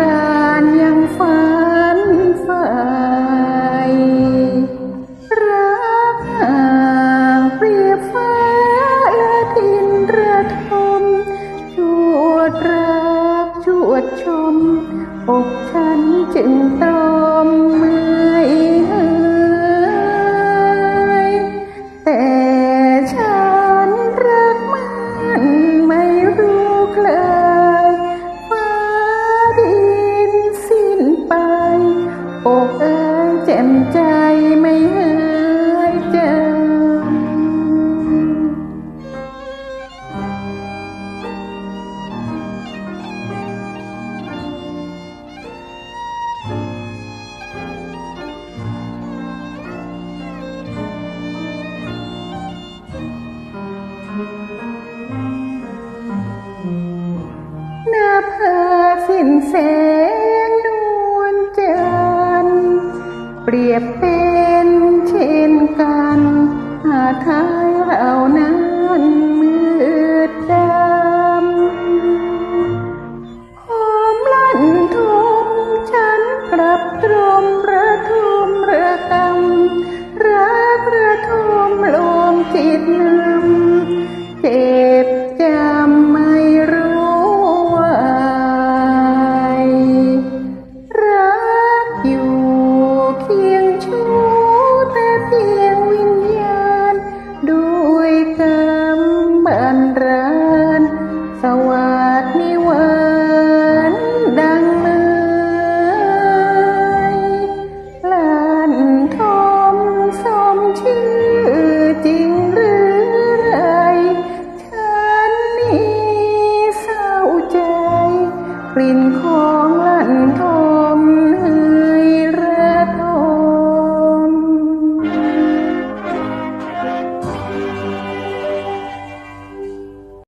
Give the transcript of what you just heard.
รานยังฝันฝ่ายรักห่างเปรียบฟ้าและดินระทมจวดรักชวดชมอกฉันจึงตรม ห็นแสงนวลจันเปรียบเป็นเช่นกันอาทา